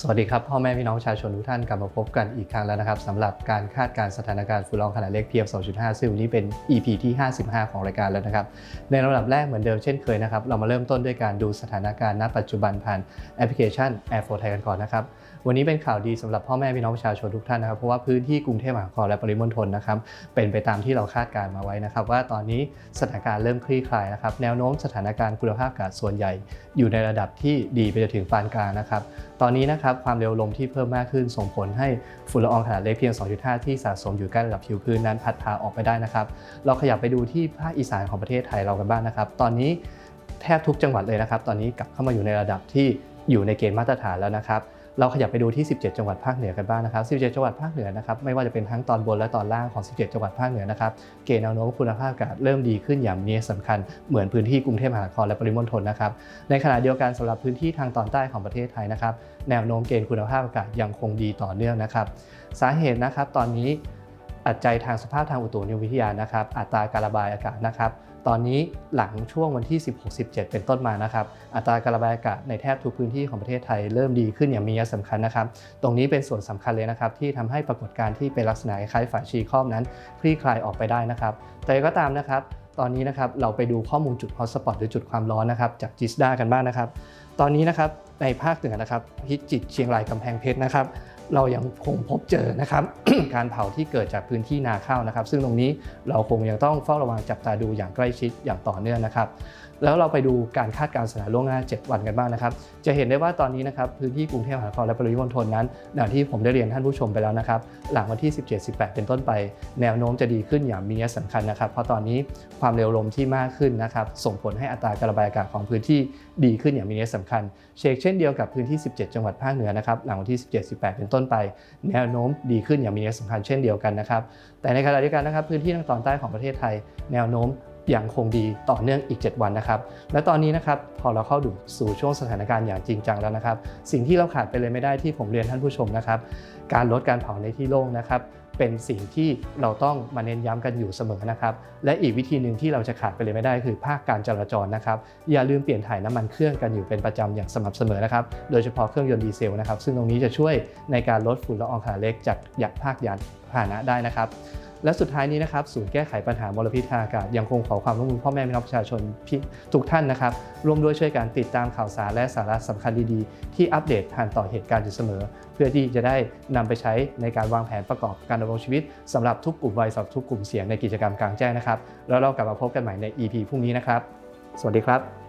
สวัสดีครับ พ่อแม่พี่น้องประชาชนทุกท่านกลับมาพบกันอีกครั้งแล้วนะครับสำหรับการคาดการสถานการณ์ฝุ่นละอองขนาดเล็ก PM 2.5 ซึ่งวันนี้เป็น EP ที่ 55 ของรายการแล้วนะครับ ในลำดับแรกเหมือนเดิมเช่นเคยนะครับเรามาเริ่มต้นด้วยการดูสถานการณ์ณปัจจุบันผ่านแอปพลิเคชัน Air 4 Thai กันก่อนนะครับวันนี้เป็นข่าวดีสำหรับพ่อแม่พี่น้องประชาชนทุกท่านนะครับเพราะว่าพื้นที่กรุงเทพมหานครและปริมณฑลนะครับเป็นไปตามที่เราคาดการมาไว้นะครับ ว่าตอนนี้สถานการณ์เริ่มคลี่คลายนะครับแนวโน้มสถานการณ์คุณภาพอากาศส่วนใหญ่ อยู่ในระดับที่ดีไปจนถึงปานกลางนะครับตอนนี้นะครับความเร็วลมที่เพิ่มมากขึ้น ส่งผลให้ฝุ่นละอองขนาดเล็กเพียง 2.5 ที่สะสมอยู่ใกล้ระดับผิวพื้นนั้นพัดพาออกไปได้นะครับ เราขยับไปดูที่ภาคอีสานของประเทศไทยเรากันบ้างนะครับ ตอนนี้แทบทุกจังหวัดเลยนะครับ ตอนนี้กลับเข้ามาอยู่ในระดับที่อยู่ในเกณฑ์มาตรฐานแล้วนะครับ เราขยับไปดูที่ 17 จังหวัดภาคเหนือกันบ้างนะครับ 17 จังหวัดภาคเหนือนะครับ ไม่ว่าจะเป็นทั้งตอนบนและตอนล่างของ 17 จังหวัดภาคเหนือนะครับ เกณฑ์แนวโน้มคุณภาพอากาศเริ่มดีขึ้นอย่างมีนัยสำคัญ เหมือนพื้นที่กรุงเทพมหานครและปริมณฑลนะครับ ในขณะเดียวกันสำหรับพื้นที่ทางตอนใต้ของประเทศไทยนะครับ แนวโน้มเกณฑ์คุณภาพอากาศยังคงดีต่อเนื่องนะครับ สาเหตุนะครับ ตอนนี้ ปัจจัยทางสภาพทางอุตุนิยมวิทยานะครับ อัตราการระบายอากาศนะครับ ตอนนี้หลังช่วงวันที่ 16-17 เป็นต้นมานะครับ อัตราการระบายอากาศในแทบทุกพื้นที่ของประเทศไทยเริ่มดีขึ้นอย่างมีนัยสำคัญนะครับ ตรงนี้เป็นส่วนสำคัญเลยนะครับ ที่ทำให้ปรากฏการณ์ที่เป็นลักษณะคล้ายฝาชีครอบนั้นคลี่คลายออกไปได้นะครับ แต่ก็ตามนะครับตอนนี้นะครับเราไปดูข้อมูลจุดฮอตสปอตหรือจุดความร้อนนะครับจากจิสดากันบ้างนะครับ ตอนนี้นะครับ ในภาคเหนือนะครับพิจิตรเชียงรายกำแพงเพชรนะครับ เรายังคงพบเจอนะครับ การเผาที่เกิดจากพื้นที่นาข้าวนะครับ ซึ่งตรงนี้เราคงยังต้องเฝ้าระวังจับตาดูอย่างใกล้ชิดอย่างต่อเนื่องนะครับ แล้วเราไปดูการคาดการณ์สถานล่วงหน้า 7 วันกันบ้างนะครับ จะเห็นได้ว่าตอนนี้นะครับพื้นที่กรุงเทพมหานครและปริมณฑลนั้นอย่างที่ผมได้เรียนท่านผู้ชมไปแล้วนะครับ หลังวันที่ 17-18 เป็นต้นไป แนวโน้มจะดีขึ้นอย่างมีนัยสำคัญนะครับ เพราะตอนนี้ความเร็วลมที่มากขึ้นนะครับส่งผลให้อัตราการระบายอากาศของพื้นที่ดีขึ้นอย่างมีนัยสำคัญเชกเช่นเดียวกับพื้นที่ 17 จังหวัดภาคเหนือนะครับหลังวันที่ 17-18 เป็นต้นไป แนวโน้มดีขึ้นอย่างมีนัยสำคัญเช่นเดียวกันนะครับแต่ในขณะเดียวกันนะครับพื้นที่ทางตอนใต้ของประเทศไทย แนวโน้ม ยังคงดีต่อเนื่องอีก 7 วันนะครับ และตอนนี้นะครับพอเราเข้าสู่ช่วงสถานการณ์อย่างจริงจังแล้วนะครับ สิ่งที่เราขาดไปเลยไม่ได้ที่ผมเรียนท่านผู้ชมนะครับ การลดการเผาในที่โล่งนะครับเป็นสิ่งที่เราต้องมาเน้นย้ำกันอยู่เสมอนะครับ และอีกวิธีหนึ่งที่เราจะขาดไปเลยไม่ได้คือภาคการจราจรนะครับ อย่าลืมเปลี่ยนถ่ายน้ำมันเครื่องกันอยู่เป็นประจำอย่างสม่ำเสมอนะครับ โดยเฉพาะเครื่องยนต์ดีเซลนะครับ ซึ่งตรงนี้จะช่วยในการลดฝุ่นละอองขนาดเล็กจากยักภาคยานพาหนะได้นะครับ และสุดท้ายนี้นะครับศูนย์แก้ไขปัญหามลพิษทางอากาศยังคงขอความร่วมมือพ่อแม่พี่น้องประชาชนทุกท่านนะครับร่วมด้วยช่วยกันติดตามข่าวสารและสาระสำคัญดีๆ ที่อัปเดตผ่านต่อเหตุการณ์อยู่เสมอ เพื่อที่จะได้นำไปใช้ในการวางแผนประกอบการดำรงชีวิตสำหรับทุกกลุ่มวัยสำหรับทุกกลุ่มเสี่ยงในกิจกรรมกลางแจ้งนะครับแล้วเรากลับมาพบกันใหม่ใน EP พรุ่งนี้นะครับ สวัสดีครับ